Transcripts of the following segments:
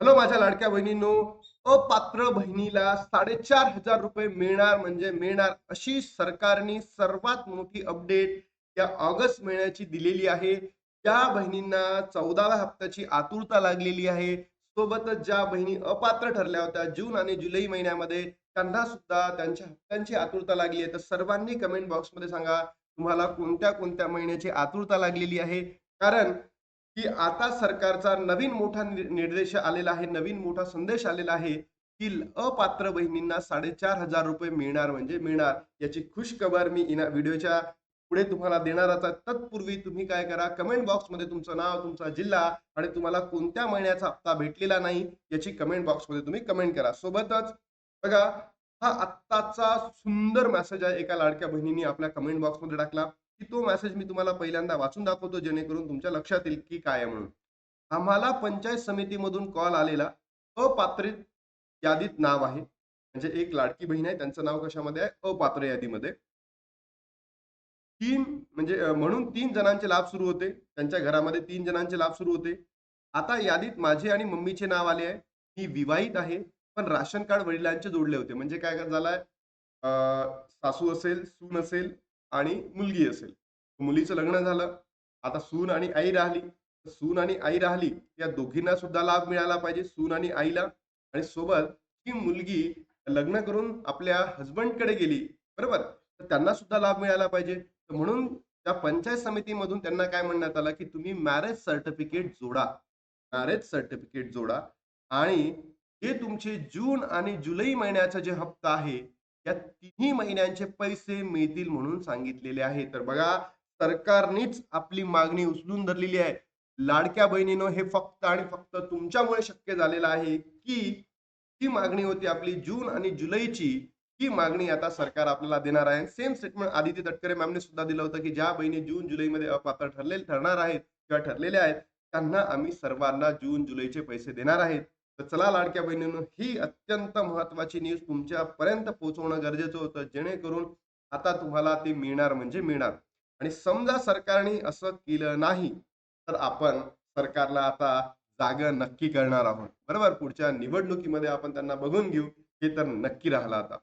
Hello माझ्या लाडक्या बहिणींनो अपात्र बहिणीला साडेचार हजार रुपये मिळणार म्हणजे मिळणार अशी सरकारने सर्वात मोठी अपडेट या ऑगस्ट महिन्याची दिलेली आहे. ज्या बहिणींना चौदाव्या हप्त्याची आतुरता लागलेली आहे. सोबतच ज्या बहिणी अपात्र ठरल्या होत्या जून आणि जुलै महिन्यामध्ये त्यांना सुद्धा त्यांच्या हप्त्यांची आतुरता लागली आहे. तर सर्वांनी कमेंट बॉक्समध्ये सांगा तुम्हाला कोणत्या कोणत्या महिन्याची आतुरता लागलेली आहे? कारण की आता सरकारचा नवीन मोठा निर्देश आलेला आहे नवीन मोठा संदेश आलेला आहे की अपात्र बहिणींना साडेचार हजार रुपये मिळणार म्हणजे मिळणार याची खुश खबर मी इना व्हिडिओच्या पुढे तुम्हाला देणारच आहे. तत्पूर्वी तुम्ही काय करा कमेंट बॉक्समध्ये तुमचं नाव तुमचा जिल्हा आणि तुम्हाला कोणत्या महिन्याचा हप्ता भेटलेला नाही याची कमेंट बॉक्समध्ये तुम्ही कमेंट करा. सोबतच बघा हा आत्ताचा सुंदर मेसेज आहे एका लाडक्या बहिणीने आपल्या कमेंट बॉक्समध्ये टाकला. की तो मेसेज मी तुम्हाला पहिल्यांदा वाचून दाखवतो जेणेकरून तुमच्या लक्षात येईल की काय आहे म्हणून. आम्हाला पंचायत समितीमधून कॉल आलेला अपात्रित यादीत नाव आहे. म्हणजे एक लाडकी बहीण आहे त्यांचं नाव कशामध्ये आहे? अपात्र यादीमध्ये. तीन म्हणजे म्हणून तीन जणांचे लाभ सुरू होते. त्यांच्या घरामध्ये तीन जणांचे लाभ सुरू होते. आता यादीत माझे आणि मम्मीचे नाव आले आहे. मी विवाहित आहे पण राशन कार्ड वडिलांचे जोडले होते. म्हणजे काय झालंय? अं, सासू असेल सून असेल आणि मुलगी असेल. मुलीचं लग्न झालं. आता सून आणि आई राहिली. सून आणि आई राहिली या दोघींना सुद्धा लाभ मिळाला पाहिजे सून आणि आईला. आणि सोबत ही मुलगी लग्न करून आपल्या हजबंडकडे गेली बरोबर? तर त्यांना सुद्धा लाभ मिळाला पाहिजे. तर म्हणून त्या पंचायत समितीमधून त्यांना काय म्हणण्यात आलं की तुम्ही मॅरेज सर्टिफिकेट जोडा. मॅरेज सर्टिफिकेट जोडा. आणि हे तुमचे जून आणि जुलै महिन्याचा जे हप्ता आहे या तिन्ही महिन्यांचे पैसे मिळतील म्हणून सांगितलेले आहे. तर बघा सरकारनेच आपली मागणी उचलून धरलेली आहे. लाडक्या बहिणीनं हे फक्त आणि फक्त तुमच्यामुळे शक्य झालेलं आहे की ही मागणी होती आपली जून आणि जुलैची. ही मागणी आता सरकार आपल्याला देणार आहे. सेम स्टेटमेंट आदित्य तटकरे मॅमने सुद्धा दिलं होतं की ज्या बहिणी जून जुलैमध्ये अपात्र ठरले ठरणार आहेत किंवा ठरलेल्या आहेत त्यांना आम्ही सर्वांना जून जुलैचे पैसे देणार आहेत. तर चला लाडक्या बहिणींनो ही अत्यंत महत्वाची न्यूज तुमच्यापर्यंत पोहोचवणं गरजेचं होतं. जेणेकरून आता तुम्हाला ते मिळणार म्हणजे मिळणार. आणि समजा सरकारने असं केलं नाही तर आपण सरकारला आता जागा नक्की करणार आहोत. बरोबर? पुढच्या निवडणुकीमध्ये आपण त्यांना बघून घेऊ. हे तर नक्की राहिलं आता.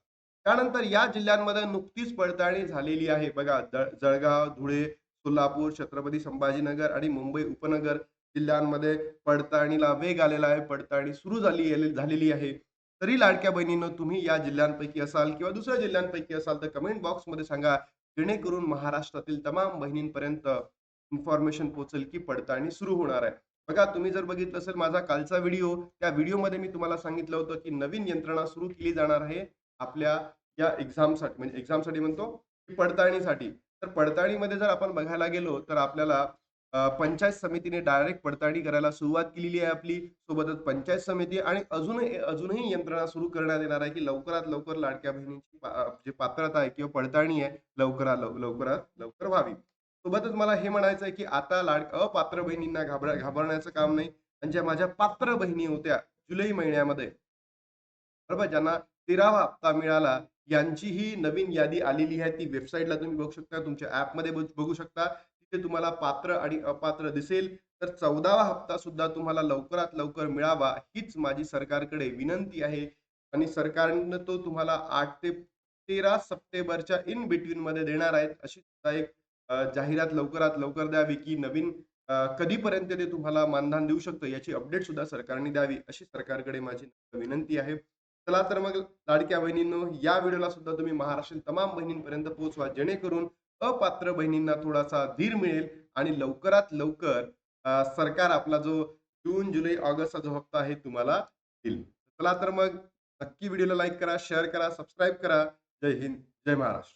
त्यानंतर या जिल्ह्यांमध्ये नुकतीच पडताळणी झालेली आहे. बघा जळगाव धुळे सोलापूर छत्रपती संभाजीनगर आणि मुंबई उपनगर जिल्ह्यांमध्ये पडताळणीला वेग आलेला आहे पडताळणी सुरू झाली झालेली आहे. तरी लाडक्या बहिणीनं तुम्ही या जिल्ह्यांपैकी असाल किंवा दुसऱ्या जिल्ह्यांपैकी असाल तर कमेंट बॉक्समध्ये सांगा. जेणेकरून महाराष्ट्रातील तमाम बहिणींपर्यंत इन्फॉर्मेशन पोहोचेल की पडताळणी सुरू होणार आहे. बघा तुम्ही जर बघितलं असेल माझा कालचा व्हिडिओ त्या व्हिडिओमध्ये मी तुम्हाला सांगितलं होतं की नवीन यंत्रणा सुरू केली जाणार आहे आपल्या या एक्झामसाठी म्हणजे एक्झामसाठी म्हणतो की पडताळणीसाठी. तर पडताळणीमध्ये जर आपण बघायला गेलो तर आपल्याला पंचायत समितीने डायरेक्ट पडताळणी करायला सुरुवात केलेली आहे आपली. सोबतच पंचायत समिती आणि अजून अजूनही यंत्रणा सुरू करण्यात येणार आहे की लवकरात लवकर लाडक्या बहिणींची जे पात्रता आहे किंवा पडताळणी आहे लवकरात लवकरात लवकर व्हावी. सोबतच मला हे म्हणायचं आहे की आता लाड अपात्र बहिणींना घाबरा घाबरण्याचं काम नाही. आणि ज्या माझ्या पात्र बहिणी होत्या जुलै महिन्यामध्ये बरोबर ज्यांना तेरावा हप्ता मिळाला यांची ही नवीन यादी आलेली आहे. ती वेबसाईटला तुम्ही बघू शकता तुमच्या ऍपमध्ये बघू शकता. तिथे तुम्हाला पात्र आणि अपात्र दिसेल. तर चौदावा हप्ता सुद्धा तुम्हाला लवकरात लवकर मिळावा हीच माझी सरकारकडे विनंती आहे. आणि सरकारनं तो तुम्हाला आठ ते तेरा सप्टेंबरच्या इन बिटवीन मध्ये देणार आहेत अशी सुद्धा एक जाहिरात लवकरात लवकर द्यावी की नवीन कधीपर्यंत ते तुम्हाला मानधन देऊ शकतं याची अपडेट सुद्धा सरकारने द्यावी अशी सरकारकडे माझी विनंती आहे. चला तर मग लाडक्या बहिणींनो या व्हिडिओला सुद्धा तुम्ही महाराष्ट्रातील तमाम बहिणींपर्यंत पोहोचवा जेणेकरून अपात्र बहिणींना थोडासा धीर मिळेल आणि लवकरात लवकर सरकार आपला जो जून जुलै ऑगस्टचा जो हप्ता आहे तुम्हाला देईल. चला तर मग नक्की व्हिडिओला लाईक करा शेअर करा सबस्क्राईब करा. जय हिंद जय महाराष्ट्र.